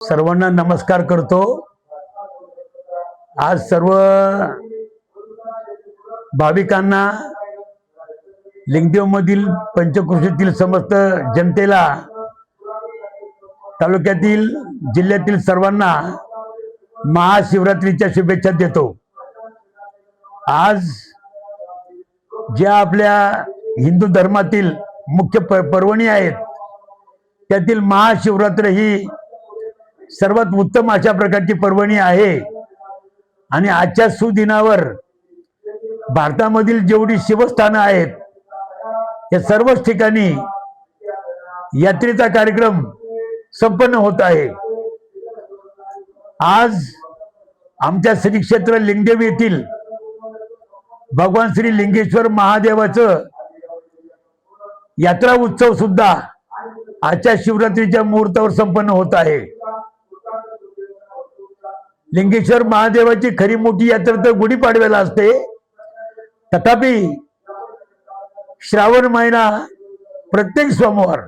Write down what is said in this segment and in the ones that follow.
सर्वांना नमस्कार करतो. आज सर्व भाविकांना लिंगदेवमधील पंचकृषीतील समस्त जनतेला तालुक्यातील जिल्ह्यातील सर्वांना महाशिवरात्रीच्या शुभेच्छा देतो. आज ज्या आपल्या हिंदू धर्मातील मुख्य प पर्वणी आहेत त्यातील महाशिवरात्र ही सर्वात उत्तम अशा प्रकारची पर्वणी आहे. आणि आजच्या सुदिनावर भारतामधील जेवढी शिवस्थानं आहेत या सर्वच ठिकाणी यात्रेचा कार्यक्रम संपन्न होत आहे. आज आमच्या श्री क्षेत्र लिंगदेव येथील भगवान श्री लिंगेश्वर महादेवाचं यात्रा उत्सव सुद्धा आजच्या शिवरात्रीच्या मुहूर्तावर संपन्न होत आहे. लिंगेश्वर महादेवाची खरी मोठी यात्रा तर गुढीपाडव्याला असते. तथापि श्रावण महिना प्रत्येक सोमवार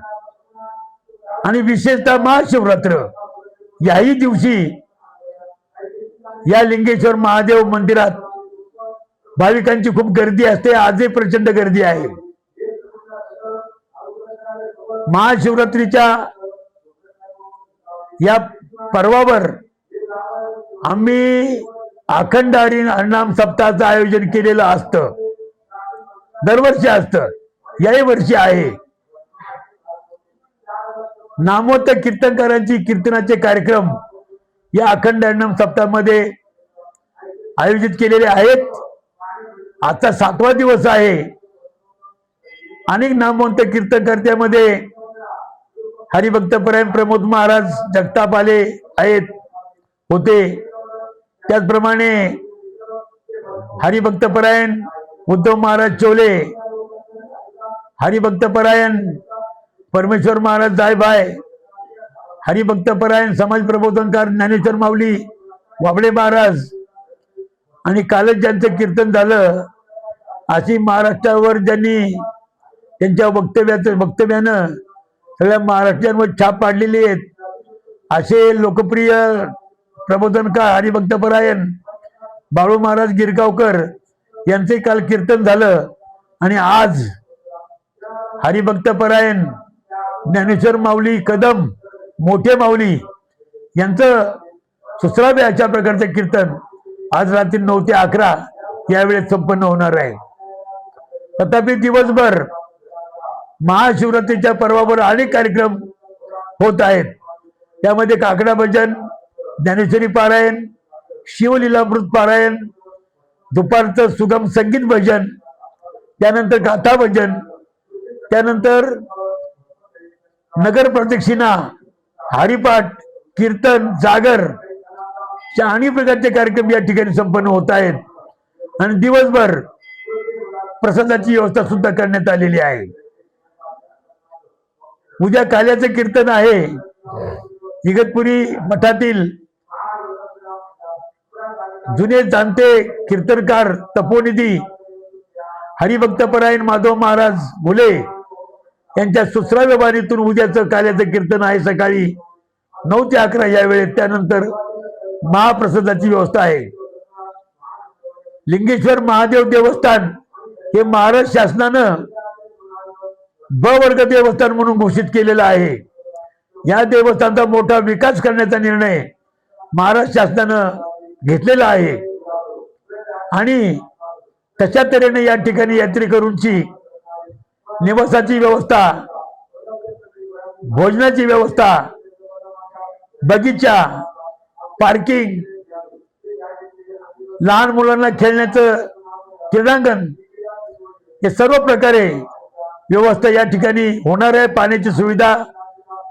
आणि विशेषतः महाशिवरात्र याही दिवशी या लिंगेश्वर महादेव मंदिरात भाविकांची खूप गर्दी असते. आजही प्रचंड गर्दी आहे. महाशिवरात्रीच्या या पर्वावर आम्ही अखंड हरिनाम सप्ताहाचं आयोजन केलेलं असतं. दरवर्षी असतं. याही वर्षी आहे. नामवंत कीर्तनकारांची कीर्तनाचे कार्यक्रम या अखंड हरिनाम सप्ताहामध्ये आयोजित केलेले आहेत. आता सातवा दिवस आहे. अनेक नामवंत कीर्तनकर्त्यामध्ये हरिभक्तपरायण प्रमोद महाराज जगताप आले आहेत होते. त्याचप्रमाणे हरिभक्तपरायण उद्धव महाराज चोले हरिभक्तपरायण परमेश्वर महाराज जायभाय हरिभक्तपरायण समाज प्रबोधनकार ज्ञानेश्वर माऊली वाबळे महाराज आणि कालच ज्यांचं कीर्तन झालं अशी महाराष्ट्रावर ज्यांनी त्यांच्या वक्तव्याचं वक्तव्यानं सगळ्या महाराष्ट्रांवर छाप पाडलेली आहेत असे लोकप्रिय प्रबोधनकार हरिभक्तपरायण बाळू महाराज गिरगावकर यांचे काल कीर्तन झालं आणि आज हरिभक्तपरायण ज्ञानेश्वर माऊली कदम मोठे माऊली यांचं सुसरावे अशा प्रकारचं कीर्तन आज रात्री नऊ ते अकरा यावेळेस संपन्न होणार आहे. तथापि दिवसभर महाशिवरात्रीच्या पर्वावर अनेक कार्यक्रम होत आहेत. त्यामध्ये काकडा भजन ज्ञानेश्वरी पारायण शिवलीलामृत पारायण दुपारचं सुगम संगीत भजन त्यानंतर गाथा भजन त्यानंतर नगर प्रदक्षिणा हरिपाठ कीर्तन जागर आणि अनेक प्रकारचे कार्यक्रम या ठिकाणी संपन्न होत आहेत. आणि दिवसभर प्रसादाची व्यवस्था सुद्धा करण्यात आलेली आहे. उद्या काल्याचं कीर्तन आहे. इगतपुरी मठातील जुने जाणते कीर्तनकार तपोनिधी हरिभक्तपरायण माधव महाराज मुले यांच्या सुसराव्य बारीतून उद्याचं काल्याचं कीर्तन आहे सकाळी नऊ ते अकरा या वेळेत. त्यानंतर महाप्रसादाची व्यवस्था आहे. लिंगेश्वर महादेव देवस्थान हे महाराष्ट्र शासनानं ब वर्ग देवस्थान म्हणून घोषित केलेलं आहे. या देवस्थानचा मोठा विकास करण्याचा निर्णय महाराष्ट्र शासनानं घेतलेला आहे. आणि तशा तऱ्हेने या ठिकाणी यात्रेकरूंची निवासाची व्यवस्था भोजनाची व्यवस्था बगीचा पार्किंग लहान मुलांना खेळण्याचं क्रीडांगण हे सर्व प्रकारे व्यवस्था या ठिकाणी होणार आहे. पाण्याची सुविधा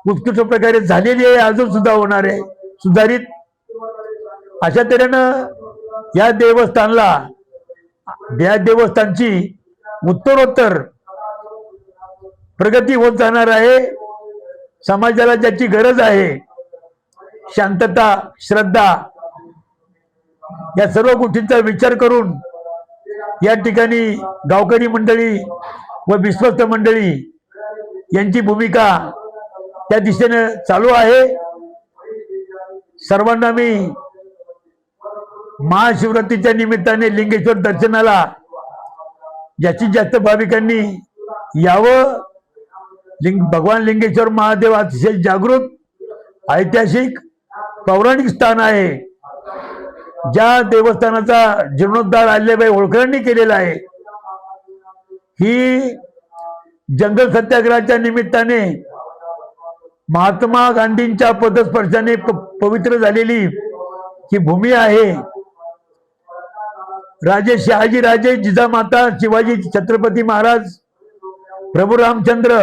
उत्कृष्ट प्रकारे झालेली आहे. अजून सुद्धा होणार आहे. सुधारित अशा तऱ्हेनं या देवस्थानला या देवस्थानची उत्तरोत्तर प्रगती होत जाणार आहे. समाजाला ज्याची गरज आहे शांतता श्रद्धा या सर्व गोष्टींचा विचार करून या ठिकाणी गावकरी मंडळी व विश्वस्त मंडळी यांची भूमिका त्या दिशेनं चालू आहे. सर्वांना मी महाशिवरात्रीच्या निमित्ताने लिंगेश्वर दर्शनाला जास्तीत जास्त भाविकांनी यावं. लिंग भगवान लिंगेश्वर महादेव अतिशय जागृत ऐतिहासिक पौराणिक स्थान आहे. ज्या देवस्थानाचा जीर्णोद्धार अहिल्याबाई होळकरांनी केलेला आहे ही जंगल सत्याग्रहाच्या निमित्ताने महात्मा गांधींच्या पदस्पर्शाने प- पवित्र झालेली ही भूमी आहे. राजे शहाजी राजे जिजामाता शिवाजी छत्रपती महाराज प्रभू रामचंद्र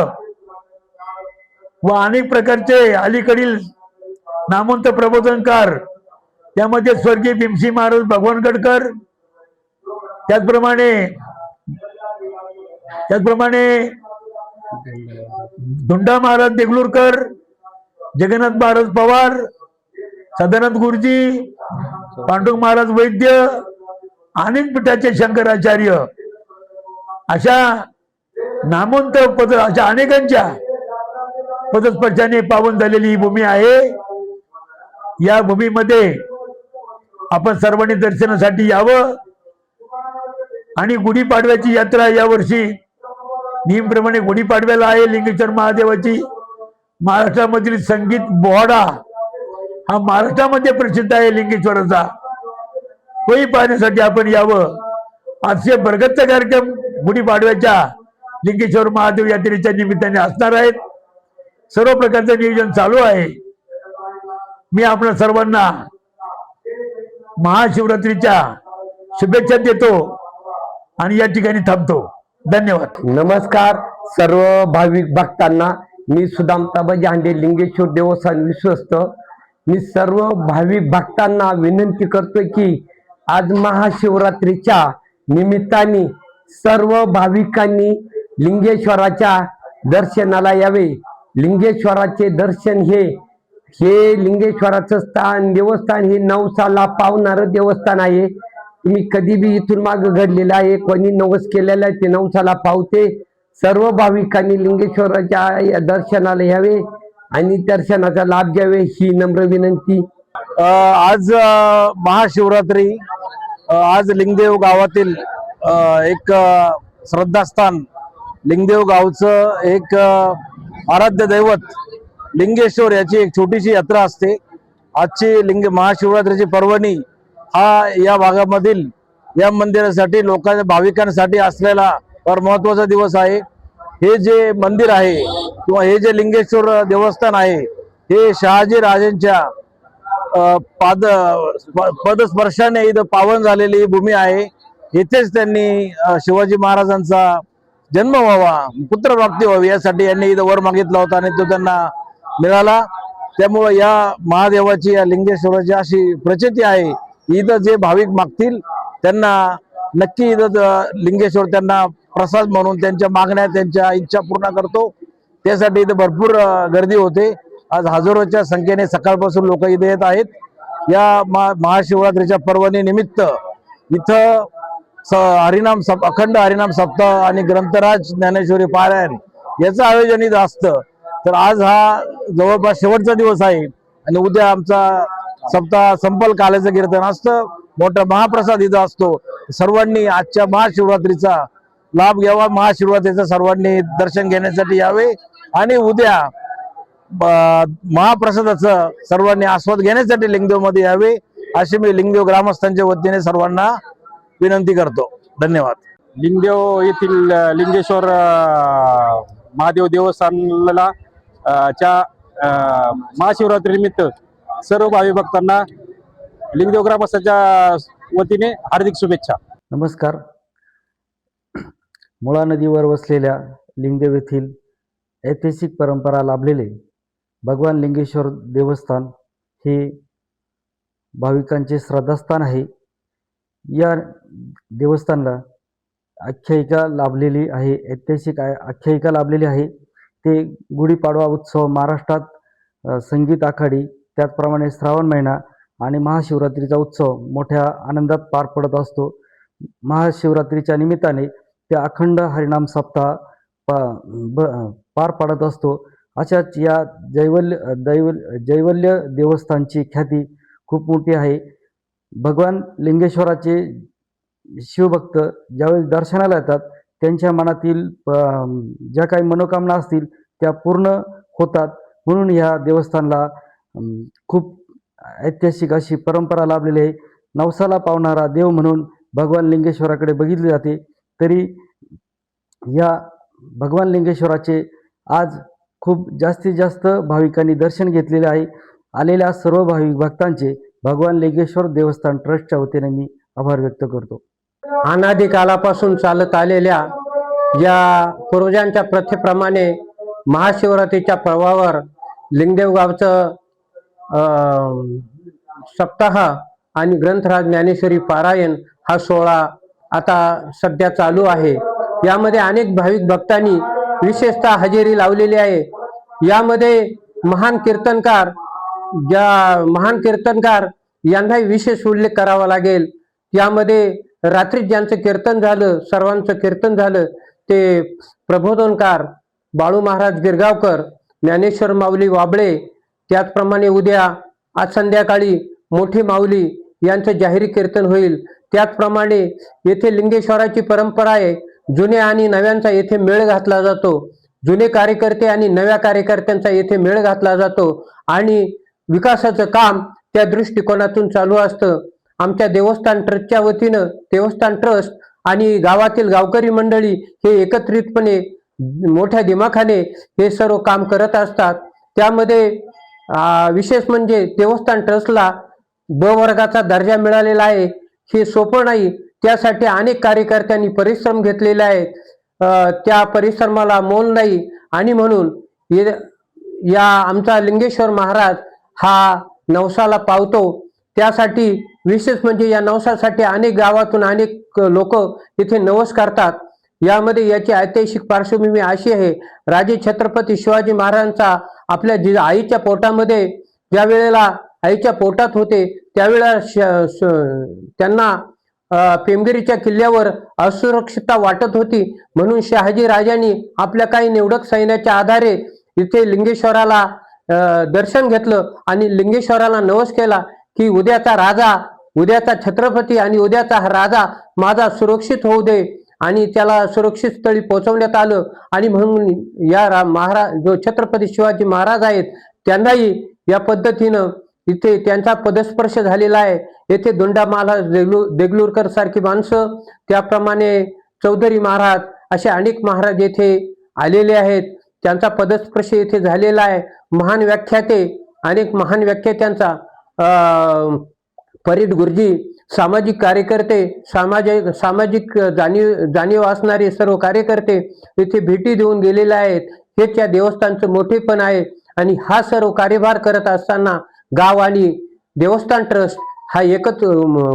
व अनेक प्रकारचे अलीकडील नामवंत प्रबोधनकार त्यामध्ये स्वर्गीय भीमसिंह महाराज भगवान गडकर त्याचप्रमाणे त्याचप्रमाणे धुंडा महाराज देगलूरकर जगन्नाथ महाराज पवार सदानंद गुरुजी पांडुरंग महाराज वैद्य अनेक पीठाचे शंकराचार्य अशा नामवंत पद अशा अनेकांच्या पदस्पर्शाने पावन झालेली ही भूमी आहे. या भूमीमध्ये आपण सर्वांनी दर्शनासाठी यावं आणि गुढीपाडव्याची यात्रा यावर्षी नेहमीप्रमाणे गुढीपाडव्याला आहे. लिंगेश्वर महादेवाची महाराष्ट्रामधील संगीत बोहाडा हा महाराष्ट्रामध्ये प्रसिद्ध आहे लिंगेश्वराचा. तोही पाहण्यासाठी आपण यावं. असे बरगतचा कार्यक्रम गुढीपाडव्याच्या लिंगेश्वर महादेव यात्रेच्या निमित्ताने असणार आहेत. सर्व प्रकारचं नियोजन चालू आहे. मी आपल्या सर्वांना महाशिवरात्रीच्या शुभेच्छा देतो आणि या ठिकाणी थांबतो. धन्यवाद. नमस्कार सर्व भाविक भक्तांना. मी सुदामताबा जांडे लिंगेश्वर देवस्थान विश्वस्त. मी सर्व भाविक भक्तांना विनंती करतोय की आज महाशिवरात्रीच्या निमित्ताने सर्व भाविकांनी लिंगेश्वराच्या दर्शनाला यावे. लिंगेश्वराचे दर्शन हे हे लिंगेश्वराचं स्थान देवस्थान हे नवसाला पावणारं देवस्थान आहे. तुम्ही कधी बी इथून माग घडलेलं आहे कोणी नवस केलेलं आहे ते नवसाला पावते. सर्व भाविकांनी लिंगेश्वराच्या या दर्शनाला यावे आणि दर्शनाचा लाभ घ्यावे ही नम्र विनंती. आज महाशिवरात्री आज लिंगदेव गावातील एक श्रद्धास्थान लिंगदेव गावचं एक आराध्य दैवत लिंगेश्वर याची एक छोटीशी यात्रा असते. आजची लिंग महाशिवरात्रीची पर्वणी हा या भागामधील या मंदिरासाठी लोकांच्या भाविकांसाठी असलेला फार महत्त्वाचा दिवस आहे. हे जे मंदिर आहे किंवा हे जे लिंगेश्वर देवस्थान आहे हे शहाजी राजेंच्या पाद पदस्पर्शाने इथं पावन झालेली ही भूमी आहे. इथेच त्यांनी शिवाजी महाराजांचा जन्म व्हावा पुत्रप्राप्ती व्हावी यासाठी यांनी इथं वर मागितला होता आणि तो त्यांना मिळाला. त्यामुळं या महादेवाची या लिंगेश्वराची अशी प्रचिती आहे. इथं जे भाविक मागतील त्यांना नक्की इथं लिंगेश्वर त्यांना प्रसाद म्हणून त्यांच्या मागण्या त्यांच्या इच्छा पूर्ण करतो. त्यासाठी इथं भरपूर गर्दी होते. आज हजारोच्या संख्येने सकाळपासून लोक इथे येत आहेत. या महा महाशिवरात्रीच्या पर्वणी निमित्त इथं स हरिनाम सप अखंड हरिनाम सप्ताह आणि ग्रंथराज ज्ञानेश्वरी पारायण याचं आयोजन इथं असतं. तर आज हा जवळपास शेवटचा दिवस आहे आणि उद्या आमचा सप्ताह संपल कालेचं कीर्तन असतं. मोठा महाप्रसाद इथं असतो. सर्वांनी आजच्या महाशिवरात्रीचा लाभ घ्यावा. महाशिवरात्रीचा सर्वांनी दर्शन घेण्यासाठी यावे आणि उद्या महाप्रसादाचं सर्वांनी आस्वाद घेण्यासाठी लिंगदेवमध्ये यावे अशी मी लिंगदेव ग्रामस्थांच्या वतीने सर्वांना विनंती करतो. धन्यवाद. लिंगदेव येथील लिंगेश्वर महादेव देवस्थानाला च्या महाशिवरात्रीनिमित्त सर्व भावी भक्तांना लिंगदेव ग्रामस्थांच्या वतीने हार्दिक शुभेच्छा. नमस्कार. मुळा नदीवर वसलेल्या लिंगदेव येथील ऐतिहासिक परंपरा लाभलेले भगवान लिंगेश्वर देवस्थान हे भाविकांचे श्रद्धास्थान आहे. या देवस्थानला आख्यायिका लाभलेली आहे. ऐतिहासिक आख्यायिका लाभलेली आहे. ते गुढीपाडवा उत्सव महाराष्ट्रात संगीत आखाडी त्याचप्रमाणे श्रावण महिना आणि महाशिवरात्रीचा उत्सव मोठ्या आनंदात पार पडत असतो. महाशिवरात्रीच्या निमित्ताने ते अखंड हरिनाम सप्ताह प ब पार पाडत असतो. अशाच या जैवल्य दैवल जैवल्य देवस्थानची ख्याती खूप मोठी आहे. भगवान लिंगेश्वराचे शिवभक्त ज्यावेळेस दर्शनाला येतात त्यांच्या मनातील ज्या काही मनोकामना असतील त्या पूर्ण होतात. म्हणून ह्या देवस्थानला खूप ऐतिहासिक अशी परंपरा लाभलेली आहे. नवसाला पावणारा देव म्हणून भगवान लिंगेश्वराकडे बघितले जाते. तरी या भगवान लिंगेश्वराचे आज खूप जास्तीत जास्त भाविकांनी दर्शन घेतलेले आहे. आलेल्या सर्व भाविक भक्तांचे भगवान लिंगेश्वर देवस्थान ट्रस्टच्या वतीने मी आभार व्यक्त करतो. अनादिकालापासून चालत आलेल्या या पूर्वजांच्या प्रथेप्रमाणे महाशिवरात्रीच्या पर्वावर लिंगदेव गावचं सप्ताह आणि ग्रंथराज ज्ञानेश्वरी पारायण हा सोहळा आता सध्या चालू आहे. यामध्ये अनेक भाविक भक्तांनी विशेषतः हजेरी लावलेली आहे. यामध्ये महान कीर्तनकार ज्या महान कीर्तनकार यांनाही विशेष उल्लेख करावा लागेल. यामध्ये रात्री ज्यांचं कीर्तन झालं सर्वांचं कीर्तन झालं ते प्रबोधनकार बाळू महाराज गिरगावकर ज्ञानेश्वर माऊली वाबळे त्याचप्रमाणे उद्या आज संध्याकाळी मोठी माऊली यांचं जाहीर कीर्तन होईल. त्याचप्रमाणे येथे लिंगेश्वराची परंपरा आहे. जुन्या आणि नव्यांचा येथे मेळ घातला जातो. जुने कार्यकर्ते आणि नव्या कार्यकर्त्यांचा येथे मेळ घातला जातो. आणि विकासाचं काम त्या दृष्टिकोनातून चालू असतं. आमच्या देवस्थान ट्रस्टच्या वतीनं देवस्थान ट्रस्ट आणि गावातील गावकरी मंडळी हे एकत्रितपणे मोठ्या दिमाखाने हे सर्व काम करत असतात. त्यामध्ये विशेष म्हणजे देवस्थान ट्रस्टला ब वर्गाचा दर्जा मिळालेला आहे. हे सोपं नाही. त्यासाठी अनेक कार्यकर्त्यांनी परिश्रम घेतलेले आहेत. त्या परिश्रमाला मोल नाही. आणि म्हणून या आमचा लिंगेश्वर महाराज हा नवसाला पावतो. त्यासाठी विशेष म्हणजे या नवसासाठी अनेक गावातून अनेक लोक इथे नवस करतात. यामध्ये याची ऐतिहासिक पार्श्वभूमी अशी आहे. राजे छत्रपती शिवाजी महाराजांचा आपल्या जि आईच्या पोटामध्ये ज्या वेळेला आईच्या पोटात होते त्यावेळेला श- त्यांना पेमगिरीच्या किल्ल्यावर असुरक्षितता वाटत होती. म्हणून शहाजी राजांनी आपल्या काही निवडक सैन्याच्या आधारे इथे लिंगेश्वराला दर्शन घेतलं आणि लिंगेश्वराला नवस केला की उद्याचा राजा उद्याचा छत्रपती आणि उद्याचा हा राजा माझा सुरक्षित होऊ दे आणि त्याला सुरक्षित स्थळी पोहोचवण्यात आलं. आणि म्हणून या रा- महाराज जो छत्रपती शिवाजी महाराज आहेत त्यांनाही या पद्धतीनं इथे त्यांचा पदस्पर्श झालेला आहे. येथे दोंडा महाराज देगलू देगलूरकर सारखी माणसं त्याप्रमाणे चौधरी महाराज असे अनेक महाराज येथे आलेले आहेत. त्यांचा पदस्पर्श येथे झालेला आहे. महान व्याख्याते अनेक महान व्याख्यात्यांचा अं, फरीद गुरुजी सामाजिक कार्यकर्ते सामाजिक सामाजिक जाणीव जाणीव असणारे सर्व कार्यकर्ते येथे भेटी देऊन गेलेले आहेत. हेच या देवस्थानचं मोठेपण आहे. आणि हा सर्व कार्यभार करत असताना गाव आणि देवस्थान ट्रस्ट हा एकत्र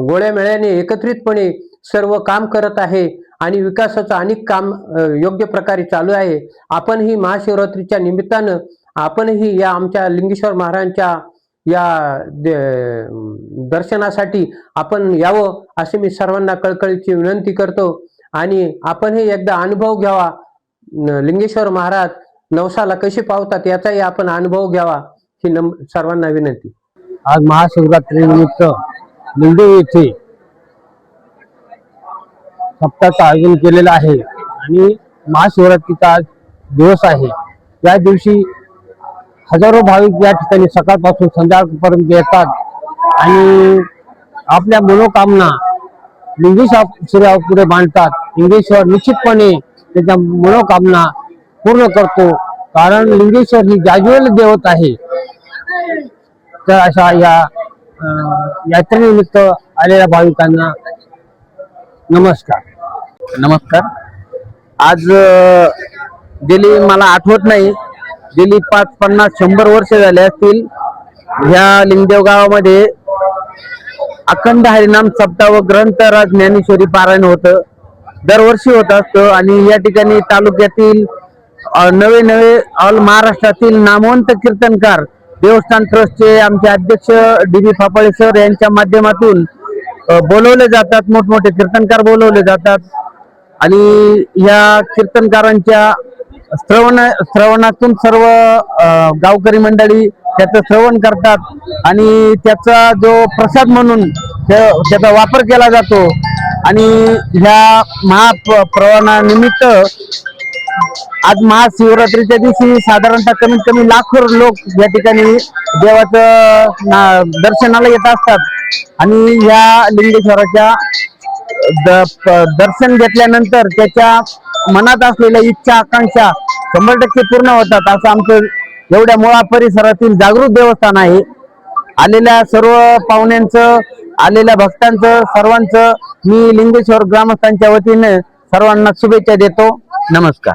गोळ्यामेळ्याने एकत्रितपणे सर्व काम करत आहे आणि विकासाचं अनेक काम योग्य प्रकारे चालू आहे. आपणही महाशिवरात्रीच्या निमित्तानं आपणही या आमच्या लिंगेश्वर महाराजांच्या या दे- दर्शनासाठी आपण यावं असे मी सर्वांना कळकळीची विनंती करतो. आणि आपणही एकदा अनुभव घ्यावा. लिंगेश्वर महाराज नवसाला कसे पावतात याचाही आपण अनुभव घ्यावा. ही सर्वांना विनंती. आज महाशिवरात्री निमित्त येथे सप्ताहाचं आयोजन केलेलं आहे आणि महाशिवरात्रीचा आज दिवस आहे. या दिवशी हजारो भाविक या ठिकाणी सकाळपासून संध्याकाळपर्यंत येतात आणि आपल्या मनोकामना लिंगेश्वर पुढे मांडतात लिंगेश्वर निश्चितपणे त्याच्या मनोकामना पूर्ण करतो. कारण लिंगेश्वर ही जाज्वल देवत आहे. तर अशा या यात्रेनिमित्त आलेल्या भाविकांना नमस्कार. नमस्कार. आज गेली मला आठवत नाही. गेली पाच पन्नास शंभर वर्ष झाले असतील. ह्या लिंगदेव गावामध्ये अखंड हरिनाम सप्ताह व ग्रंथराज ज्ञानेश्वरी पारायण होतं. दरवर्षी होत असतं आणि या ठिकाणी तालुक्यातील नवे नवे ऑल महाराष्ट्रातील नामवंत कीर्तनकार देवस्थान ट्रस्टचे आमचे अध्यक्ष डी बी फापाळे सर यांच्या माध्यमातून बोलवले जातात मोठमोठे कीर्तनकार बोलवले जातात. आणि या कीर्तनकारांच्या श्रवण श्रवणातून सर्व गावकरी मंडळी त्याचं श्रवण करतात आणि त्याचा जो प्रसाद म्हणून त्या- त्याचा वापर केला जातो. आणि ह्या महाप्रवानानिमित्त आज महाशिवरात्रीच्या दिवशी साधारणतः कमीत कमी लाखो लोक या ठिकाणी देवाचं दर्शनाला येत असतात. आणि या लिंगेश्वराच्या दर्शन घेतल्यानंतर त्याच्या मनात असलेल्या इच्छा आकांक्षा शंभर टक्के पूर्ण होतात असं आमचं एवढ्या मुळा परिसरातील जागृत देवस्थान आहे. आलेल्या सर्व पाहुण्यांचं आलेल्या भक्तांचं सर्वांचं मी लिंगेश्वर ग्रामस्थांच्या वतीने सर्वांना शुभेच्छा देतो. नमस्कार.